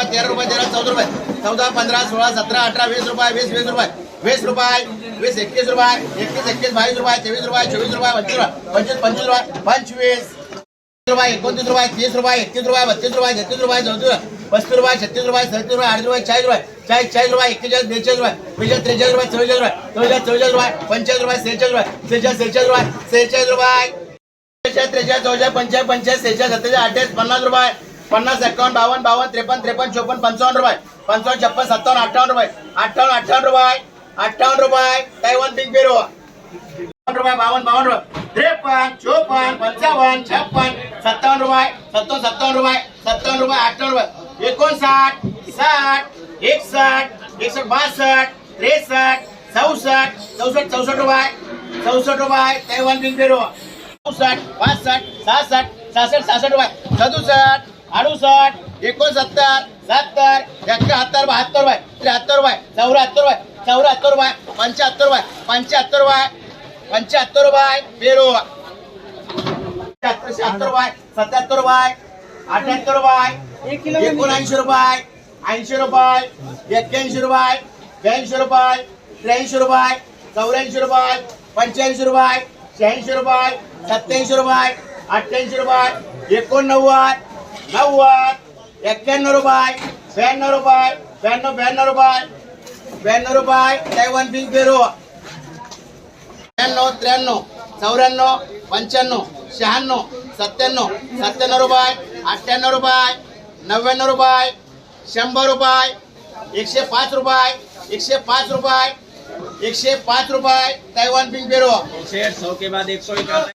रुपये तेरा रुपये तेरा चौदा रुपये. चौदा पंधरा सोळा सतरा अठरा वीस रुपये वीस वीस रुपये. वीस रुपये वीस एकतीस रुपये एकतीस एकतीस बावीस रुपये तेवीस रुपये चोवीस रुपये पंचवीस रुपये पंचवीस पंचवीस रुपये पंचवीस रुपये एकोणतीस रुपये तीस रुपये एकतीस रुपये बत्तीस रुपये छत्तीस रुपये चौतीस रुपये पस्तीस रुपये छत्तीस रुपये सत्तीस रुपये आठ रुपये चाळीस रुपये चाळीस चाळीस रुपये एक्केचाळीस बेचाळीस रुपये बेचाळीस त्रेचाळीस रुपये चौचाळीस रुपये चौचाळीस चौचाळीस रुपये पंचाळीस रुपये सेहेचाळीस रुपये सेहेचाळीस सेहेचाळीस रुपये सेहेचाळीस रुपये त्रेचाळीस त्रेचाळीस चौचाळीस पंचाळीस पंचाळीस सेहेचाळीस सत्तेचाळीस अठ्ठावीस पन्नास रुपये पन्नास एकावन्न बावन्न बावन्न त्रेपन्न त्रेपन्न चोपन्न पंचावन्न रुपये. पंचावन्न छप्पन सत्तावन्न अठ्ठावन्न रुपये. अठ्ठावन्न अठ्ठावन्न रुपये. अठ्ठावन्न रुपये. तैवन बिग बेरो. रुपये बावन्न बावन्न रुपये. त्रेपन्न चोपन्न पंचावन्न छप्पन सत्तावन्न रुपये. सत्तावन्न सत्तावन्न रुपये. सत्तावन्न रुपये अठ्ठावन्न रुपये. एकोणसाठ साठ एकसष्ट एकसठ बासष्ट त्रेसष्ट चौसष्ट चौसष्ट चौसष्ट रुपये. चौसष्ट रुपये तैवान बिग बेरो. चौसष्ट पासष्ट सहासष्ट सहासष्ट सहासष्ट रुपये. सदुसष्ट अडुसष्ट एकोणसत्तर सत्तर एकाहत्तर बहात्तर रुपये त्र्याहत्तर रुपये चौऱ्याहत्तर रुपये चौऱ्याहत्तर रुपये पंच्याहत्तर रुपये पंच्याहत्तर रुपये पंच्याहत्तर रुपये पेरो शहात्तर रुपये सत्याहत्तर रुपये अठ्याहत्तर रुपये एकोणऐंशी रुपये ऐंशी रुपये एक्क्याऐंशी रुपये ब्याऐंशी रुपये त्र्याऐंशी रुपये चौऱ्याऐंशी रुपये पंच्याऐंशी रुपये शहाऐंशी रुपये सत्याऐंशी रुपये अठ्ठ्याऐंशी रुपये एकोणनव्वद नव्वद एक्क्याण्णव रुपये ब्याण्णव रुपये ब्याण्णव ब्याण्णव रुपये ब्याण्णव रुपये तैवान बिग बेरो त्र्याण्णव त्र्याण्णव चौऱ्याण्णव पंच्याण्णव शहाण्णव सत्त्याण्णव सत्त्याण्णव रुपये अठ्ठ्याण्णव रुपये नव्याण्णव रुपये शंभर रुपये एकशे पाच रुपये एकशे पाच रुपये एकशे पाच रुपये तैवान बिग बेरो शेर सौ के बाद एक सौ इक्यावन